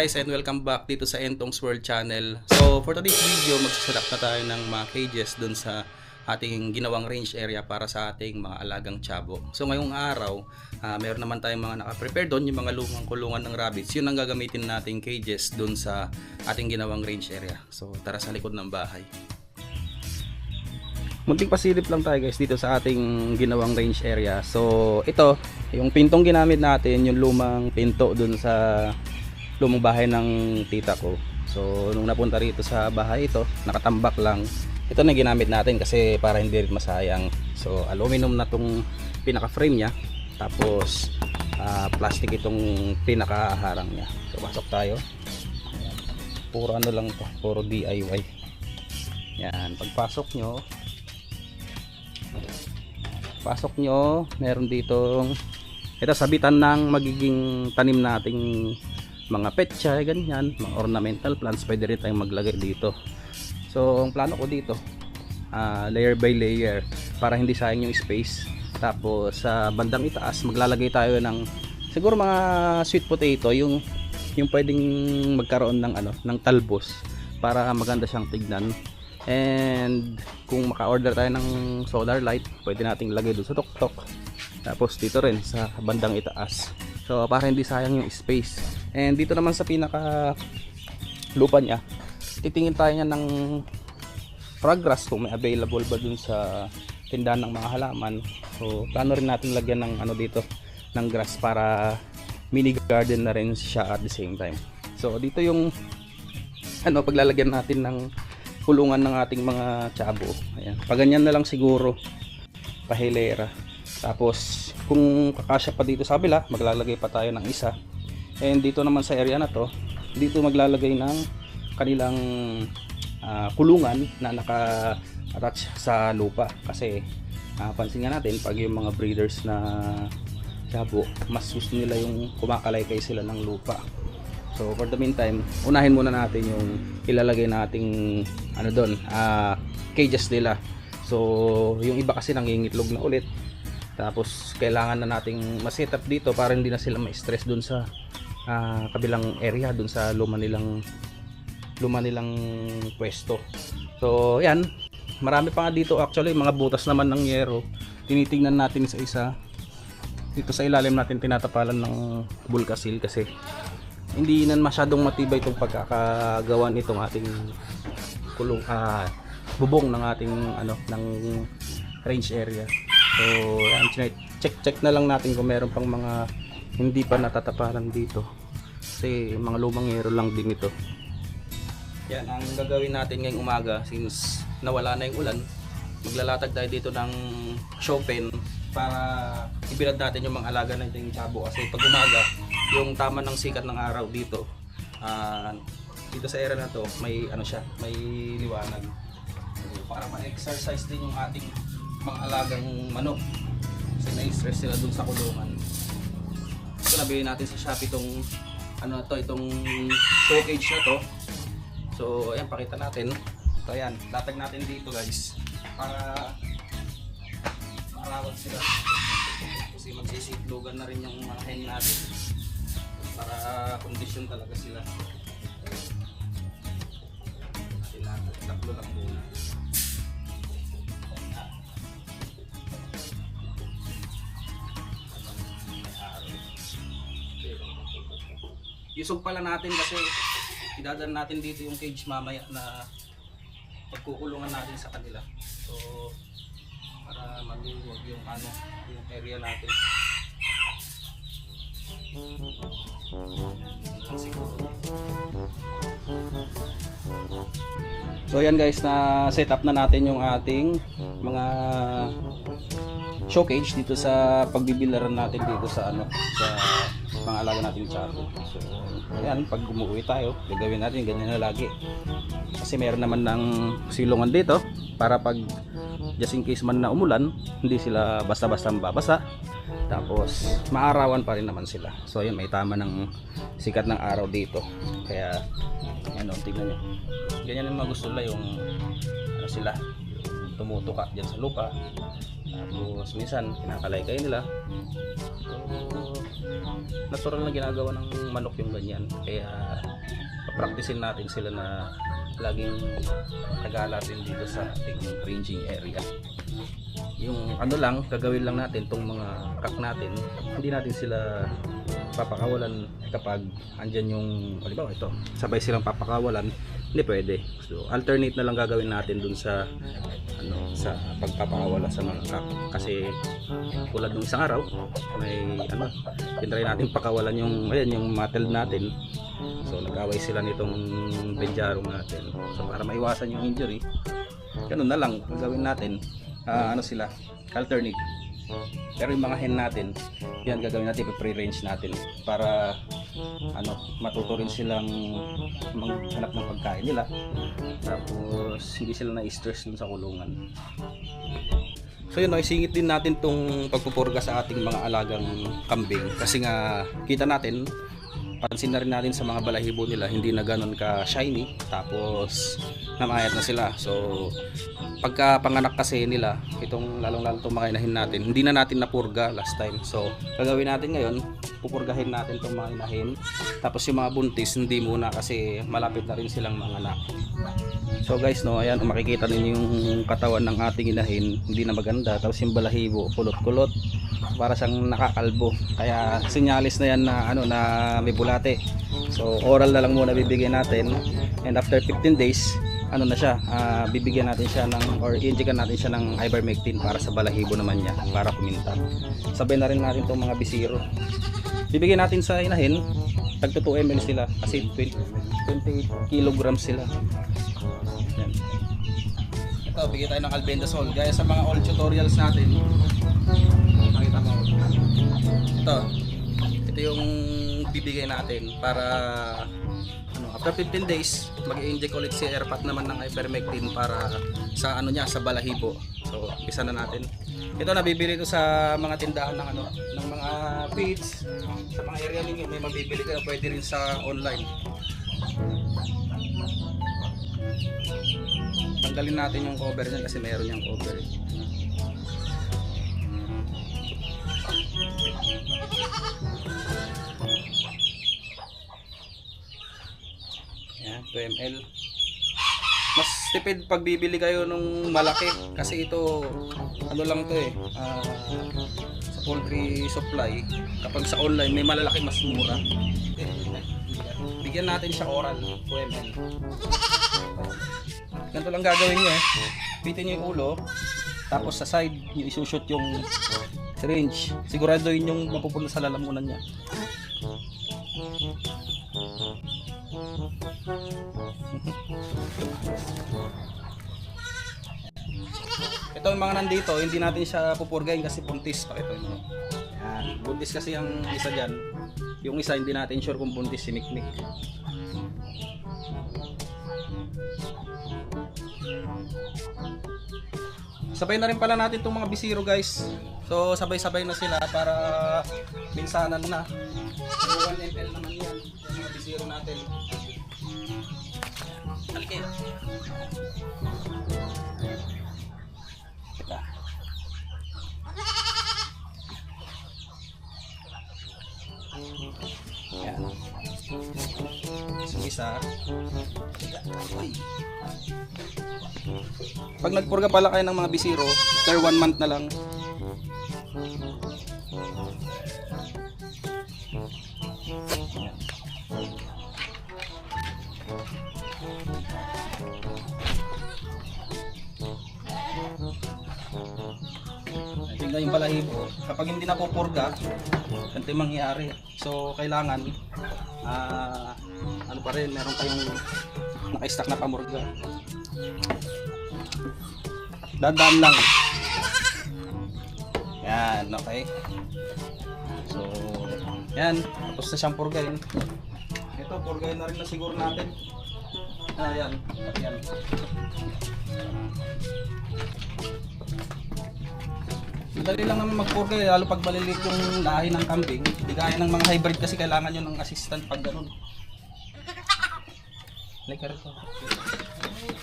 Guys and welcome back dito sa Entong's World Channel. So for today's video magsasalak na tayo ng mga cages dun sa ating ginawang range area para sa ating mga alagang chabo. So ngayong araw, ah, meron naman tayong mga naka-prepare doon yung mga lumang kulungan ng rabbits. Yun ang gagamitin nating cages dun sa ating ginawang range area. So tara sa likod ng bahay. Munting pasilip lang tayo guys dito sa ating ginawang range area. So ito, yung pintong ginamit natin, yung lumang pinto dun sa lumang bahay ng tita ko. So nung napunta rito sa bahay ito, nakatambak lang. Ito na ginamit natin kasi para hindi rin masayang. So aluminum na tong pinaka frame niya. Tapos ah, plastic itong pinakaharang niya. So pasok tayo. Puro ano lang to, puro DIY. Yan, pagpasok nyo, pasok nyo, meron ditong ito sabitan ng magiging tanim nating mga petsa, ganyan, mga ornamental plants, pwede rin tayong maglagay dito. So, ang plano ko dito, ah, layer by layer, para hindi sayang yung space. Tapos, sa bandang itaas, maglalagay tayo ng, siguro mga sweet potato, yung, yung pwedeng magkaroon ng, ano, ng talbos, para maganda siyang tignan. And, kung maka-order tayo ng solar light, pwede nating lagay doon sa tuktok. Tapos, dito rin, sa bandang itaas. So para hindi sayang yung space. And dito naman sa pinaka lupa niya, titingin tayo niya ng progress kung may available ba dun sa tindahan ng mga halaman. So plano rin natin lagyan ng ano dito ng grass para mini garden na rin siya at the same time. So dito yung ano paglalagyan natin ng kulungan ng ating mga chabo. Ayan. Paganyan na lang siguro pahilera. Tapos kung kakasya pa dito sa kabila, maglalagay pa tayo ng isa. And dito naman sa area na to, dito maglalagay ng kanilang ah, kulungan na naka-attach sa lupa kasi ah, pansin nga natin pag yung mga breeders na chabo, mas gusto nila yung kumakalaykay sila ng lupa. So for the meantime, unahin muna natin yung ilalagay nating ano doon, ah, cages nila. So yung iba kasi nangingitlog na ulit. Tapos kailangan na nating ma-set up dito para hindi na sila ma-stress doon sa ah, kabilang area doon sa luma nilang luma nilang pwesto. So yan, marami pa nga dito actually mga butas naman ng yero. Tinitingnan natin isa-isa. Dito sa ilalim natin tinatapalan ng bulkasil kasi hindi na masyadong matibay itong pagkakagawa nitong ating kulong ah, bubong ng ating ano ng range area. So, yan, check check na lang natin kung meron pang mga hindi pa natataparan dito. Kasi mga lumang yero lang din ito. Yan, ang gagawin natin ngayong umaga since nawala na yung ulan, maglalatag tayo dito ng show para ibilad natin yung mga alaga natin yung chabo kasi pag umaga yung tama ng sikat ng araw dito ah, dito sa area na to may ano siya may liwanag para ma-exercise din yung ating mga alagang manok kasi na-stress sila dun sa kulungan nabili natin sa Shopee itong ano na to itong show cage na to. So ayan pakita natin. So ayan latag natin dito guys. Para makalawag sila. Kasi magsisitlogan na rin yung mga hen natin. Para kondisyon talaga sila. Sila tatlo lang muna Yusog pala natin kasi idadaan natin dito yung cage mamaya na pagkukulungan natin sa kanila. So, para maluwag yung ano, yung area natin. So yan guys, na set up na natin yung ating mga showcage dito sa pagbibilaran natin dito sa ano sa mga alaga nating chato. So ayan, pag umuwi tayo, gagawin natin ganyan na lagi. Kasi meron naman ng silungan dito para pag just in case man na umulan, hindi sila basta-basta mababasa. Tapos maarawan pa rin naman sila. So ayun, may tama ng sikat ng araw dito. Kaya ano, tingnan nyo. Ganyan yung nila yung ano sila, yung tumutuka dyan sa lupa. Tapos minsan kinakalay kayo nila. So, natural na ginagawa ng manok yung ganyan. Kaya papraktisin natin sila na laging tagala din dito sa ating ranging area yung ano lang gagawin lang natin tong mga kak natin hindi natin sila papakawalan kapag andyan yung halimbawa ito sabay silang papakawalan hindi pwede. So alternate na lang gagawin natin dun sa ano sa pagpapakawala sa mga kasi tulad ng isang araw may ano tinry natin pakawalan yung ayan yung mattel natin. So nag-away sila nitong benjarong natin. So para maiwasan yung injury ganun na lang gagawin natin. Ah, ano sila? Alternate. Pero yung mga hen natin yan gagawin natin pre-range natin para ano matuto rin silang maghanap ng pagkain nila. Tapos hindi sila na-stress sa kulungan. So yun, no, isingit din natin tong pagpupurga sa ating mga alagang kambing. Kasi nga kita natin pansin na rin natin sa mga balahibo nila hindi na ganun ka shiny tapos namayat na sila. So pagka panganak kasi nila itong lalong lalo itong mga inahin natin hindi na natin napurga last time. So gagawin natin ngayon pupurgahin natin itong mga inahin tapos yung mga buntis hindi muna kasi malapit na rin silang mga anak So guys, no, ayan, makikita ninyo yung katawan ng ating inahin, hindi na maganda. Tapos yung balahibo, kulot-kulot, para siyang nakakalbo. Kaya sinyalis na yan na ano na may bulate. So oral na lang muna bibigyan natin. And after 15 days, ano na siya, ah, bibigyan natin siya ng or i-injectan natin siya ng ivermectin para sa balahibo naman niya para kuminta. Sabay na rin natin itong mga bisiro. Bibigyan natin sa inahin, tagto 2 ml sila kasi 20, 20 kilograms sila. Yan. Ito, bigyan tayo ng albendazole. Gaya sa mga old tutorials natin. Nakita mo. Ito. Ito yung bibigay natin para ano, after 15 days, mag-inject ulit si Airpat naman ng ivermectin para sa ano niya, sa balahibo. So, umpisa na natin. Ito nabibili ito sa mga tindahan ng ano, ng mga feeds. Sa mga area ninyo may mabibili kayo, pwede rin sa online. tanggalin natin yung cover niyan kasi meron yung cover eh. Yan, 2 ml. Mas tipid pag bibili kayo nung malaki kasi ito ano lang to eh ah, sa poultry supply kapag sa online may malalaki mas mura. Bigyan natin siya oral 2 ml. Ganito lang gagawin niyo eh. Pitin niyo yung ulo. Tapos sa side, niyo isushoot yung syringe. Siguraduhin yung mapupunta sa lalamunan niya. Ito yung mga nandito, hindi natin siya pupurgayin kasi buntis pa ito. Yun. Buntis kasi ang isa dyan. Yung isa hindi natin sure kung buntis si Mikmik. Sabay na rin pala natin itong mga bisiro guys. So sabay-sabay na sila para minsanan na. So 1 ml naman yan. Yung mga bisiro natin. Halika yun isa. Uy. Pag nagpurga pala kayo ng mga bisiro, after one month na lang. Tingnan yung balahibo. Kapag hindi na pupurga, ganito yung mangyayari. So, kailangan, ah, uh, pa rin, meron kayong naka-stack na pamurga. Dadaan lang. Yan, okay. So, yan. Tapos na siyang purgain. Ito, purgain na rin na siguro natin. Ah, yan. Yan. Madali lang naman mag-purgay, lalo pag maliliit yung lahi ng kambing. Hindi ng mga hybrid kasi kailangan nyo ng assistant pag ganun. Like ito.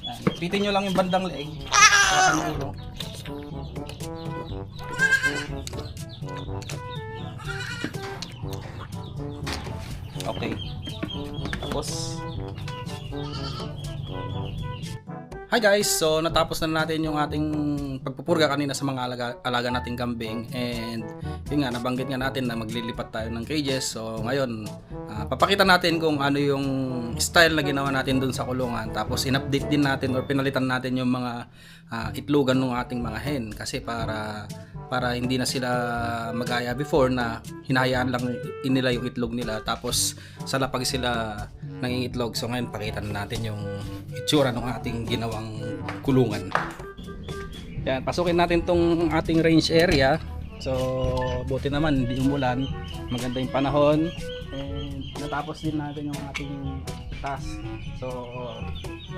Yan. Pitin nyo lang yung bandang leeg. Saka ang ulo. Okay. Tapos, Hi guys! So natapos na natin yung ating pagpupurga kanina sa mga alaga, alaga nating kambing. And yun nga nabanggit nga natin na maglilipat tayo ng cages. So ngayon ah, papakita natin kung ano yung style na ginawa natin dun sa kulungan. Tapos in-update din natin or pinalitan natin yung mga ah, itlogan ng ating mga hen. Kasi para para hindi na sila magaya before na hinahayaan lang nila yung itlog nila. Tapos sa lapag sila nangingitlog so ngayon pakita na natin yung itsura ng ating ginawang kulungan. Yan pasukin natin tong ating range area. So buti naman hindi umulan. Maganda yung panahon. And natapos din natin yung ating task. So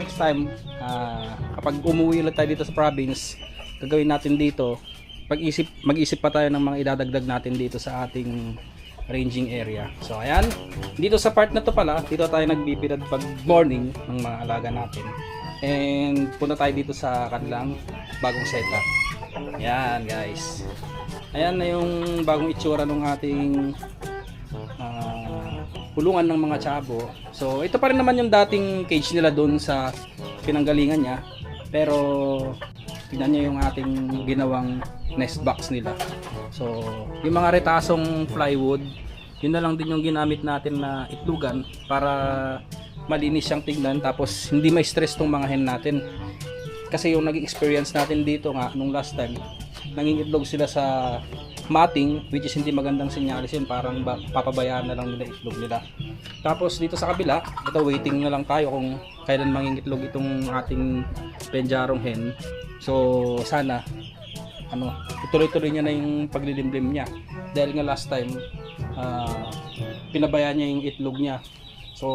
next time ah, kapag umuwi ulit tayo dito sa province gagawin natin dito pag-isip mag-isip pa tayo ng mga idadagdag natin dito sa ating ranging area. So ayan, dito sa part na to pala, dito tayo nagbibidad pag morning ng mga alaga natin. And punta tayo dito sa kanilang bagong setup. Ayan guys. Ayan na yung bagong itsura ng ating ah, kulungan ng mga chabo. So ito pa rin naman yung dating cage nila doon sa pinanggalingan niya. Pero tingnan niyo yung ating ginawang nest box nila. So, yung mga retasong plywood, yun na lang din yung ginamit natin na itlugan para malinis siyang tignan tapos hindi may stress tong mga hen natin. Kasi yung naging experience natin dito nga nung last time, nangingitlog sila sa matting which is hindi magandang sinyalis yun. Parang ba, papabayaan na lang nila itlog nila. Tapos dito sa kabila ito waiting na lang tayo kung kailan mangingitlog itong ating penjarong hen. So sana ano ituloy-tuloy niya na yung paglilimlim niya. Dahil nga last time ah, pinabayaan niya yung itlog niya. So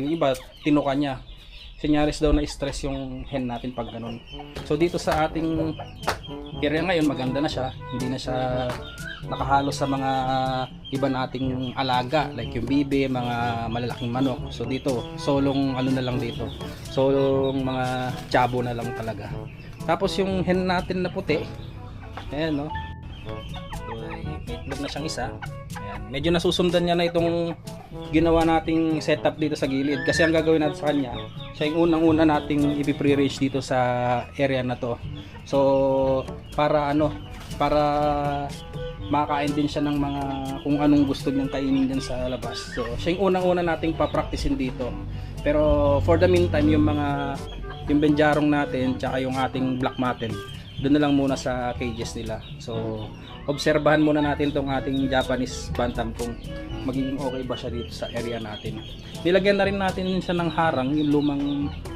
yung iba tinuka niya sinyalis daw na stress yung hen natin pag ganun. So dito sa ating area ngayon maganda na siya. Hindi na siya nakahalo sa mga iba nating alaga like yung bibe mga malalaking manok. So dito solong ano na lang dito. Solong mga chabo na lang talaga. Tapos yung hen natin na puti ayan no itlog na siyang isa. Ayan. medyo nasusundan niya na itong ginawa nating setup dito sa gilid. Kasi ang gagawin natin sa kanya siya yung unang una nating ipi-pre-range dito sa area na to. So para ano para makain din siya ng mga kung anong gusto niyang kainin din sa labas. So siya yung unang una nating papraktisin dito. Pero for the meantime yung mga yung benjarong natin tsaka yung ating black matten doon na lang muna sa cages nila. So obserbahan muna natin tong ating Japanese bantam kung magiging okay ba siya dito sa area natin. Nilagyan na rin natin siya ng harang yung lumang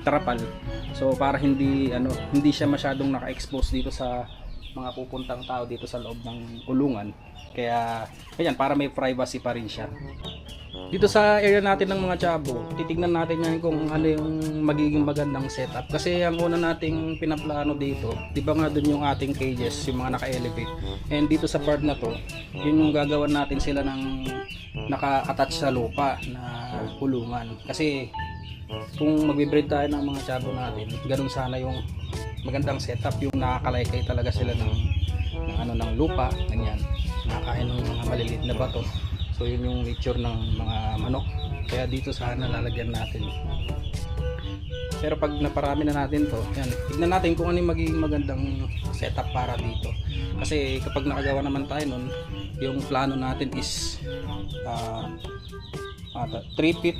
trapal. So para hindi ano hindi siya masyadong naka-expose dito sa mga pupuntang tao dito sa loob ng kulungan. Kaya ayan para may privacy pa rin siya. Dito sa area natin ng mga chabo titignan natin yan kung ano yung magiging magandang setup. Kasi ang una nating pinaplano dito di ba nga dun yung ating cages yung mga naka-elevate? And dito sa part na to yun yung gagawan natin sila ng naka-attach sa lupa na kulungan. Kasi kung magbe-breed tayo ng mga chabo natin ganun sana yung magandang setup yung nakakalaykay talaga sila ng, ng ano ng lupa ganyan. Nakakain ng mga maliliit na bato. So yun yung nature ng mga manok. Kaya dito sana lalagyan natin. Pero pag naparami na natin to yan, tignan natin kung ano magiging magandang setup para dito. Kasi kapag nakagawa naman tayo nun yung plano natin is uh, 3 feet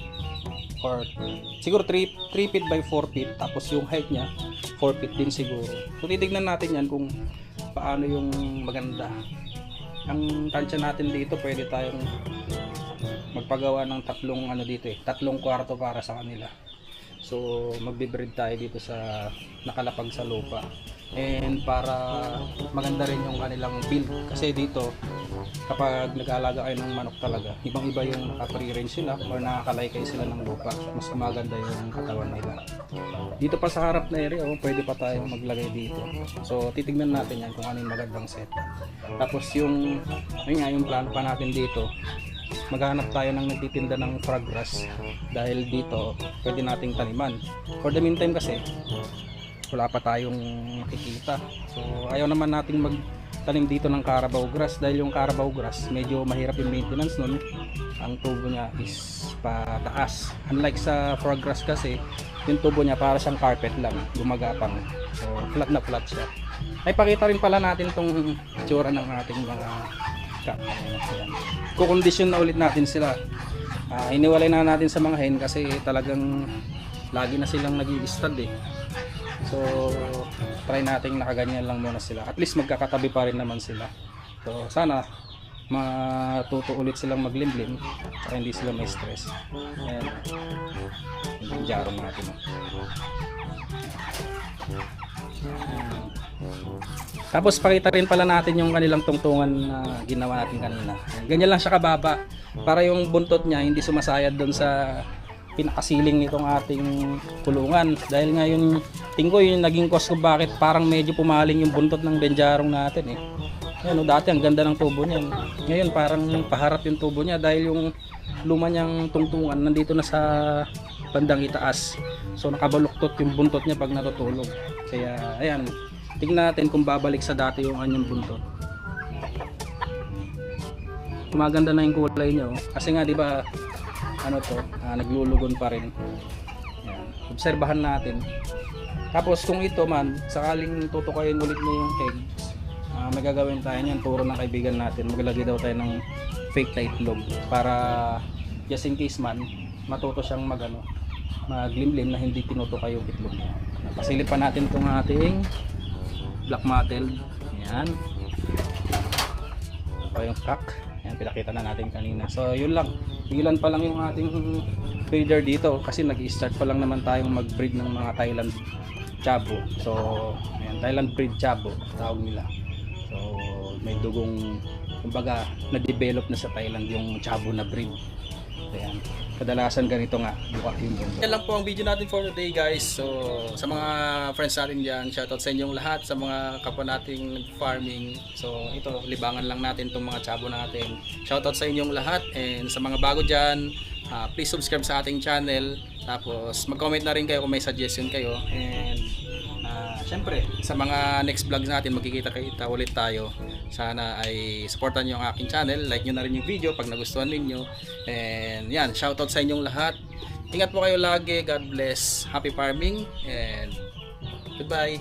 or siguro 3, 3 feet by 4 feet tapos yung height niya 4 feet din siguro so titignan natin yan kung paano yung maganda. Ang tansya natin dito, pwede tayong magpagawa ng tatlong ano dito eh, tatlong kwarto para sa kanila. So, magbe-breed tayo dito sa nakalapag sa lupa. And para maganda rin yung kanilang build kasi dito kapag nag-aalaga kayo ng manok talaga, ibang-iba yung naka-free range sila or nakakalaykay sila ng lupa. Mas maganda yung katawan nila. Dito pa sa harap na area, oh, pwede pa tayong maglagay dito. So, titignan natin yan kung ano yung magandang setup. Tapos yung, ayun nga, yung plano pa natin dito, maghanap tayo ng nagtitinda ng frog grass. Dahil dito pwede nating taniman. For the meantime kasi wala pa tayong makikita. So ayaw naman nating magtanim dito ng carabao grass dahil yung carabao grass medyo mahirap yung maintenance nun. Ang tubo niya is pataas. Unlike sa frog grass kasi yung tubo niya para siyang carpet lang gumagapang. So flat na flat siya. Ay pakita rin pala natin tong tsura ng ating mga. Kukondisyon na ulit natin sila. Ah, iniwalay na natin sa mga hen kasi talagang lagi na silang nag stud eh. So, try nating nakaganyan lang muna sila. At least magkakatabi pa rin naman sila. So, sana matuto ulit silang maglimlim para hindi sila may stress. Ayan. Yung jarong natin. oh. Tapos pakita rin pala natin yung kanilang tungtungan na ginawa natin kanina. Ganyan lang siya kababa para yung buntot niya hindi sumasayad doon sa pinakasiling nitong ating kulungan. Dahil nga yung tingko yung naging cause kung bakit parang medyo pumaling yung buntot ng benjarong natin eh. Yan, oh, dati ang ganda ng tubo niyan. Ngayon parang paharap yung tubo niya dahil yung luma niyang tungtungan nandito na sa bandang itaas. So nakabaluktot yung buntot niya pag natutulog. Kaya ayan, tingnan natin kung babalik sa dati yung kanyang buntot. Maganda na yung kulay niya oh. Kasi nga 'di ba ano to, ah, naglulugon pa rin. Ayan. Obserbahan natin. Tapos kung ito man, sakaling tutukayin ulit niya yung eggs, ah, may tayo niyan, turo ng kaibigan natin. Maglagay daw tayo ng fake na itlog para just in case man, matuto siyang magano maglimlim na hindi tinutukay yung itlog niya. Pasilip pa natin itong ating black mottled. Ayan. Ito yung cock. Ayan, pinakita na natin kanina. So, yun lang. Ilan pa lang yung ating feeder dito kasi nag-start pa lang naman tayong mag-breed ng mga Thailand Chabo. So, ayan, Thailand breed Chabo tawag nila. So, may dugong kumbaga na-develop na sa Thailand yung Chabo na breed. Ayan. Kadalasan ganito nga, buka yung bundok. Yan lang po ang video natin for today guys. So, sa mga friends natin dyan, shoutout sa inyong lahat, sa mga kapwa nating farming. So, ito, libangan lang natin itong mga chabo natin. Shoutout sa inyong lahat and sa mga bago dyan, ah, please subscribe sa ating channel. Tapos, mag-comment na rin kayo kung may suggestion kayo. And, syempre, sa mga next vlogs natin, magkikita-kita ulit tayo. Sana ay supportan nyo ang aking channel. Like nyo na rin yung video pag nagustuhan ninyo. And yan, shoutout sa inyong lahat. Ingat po kayo lagi. God bless. Happy farming. And goodbye.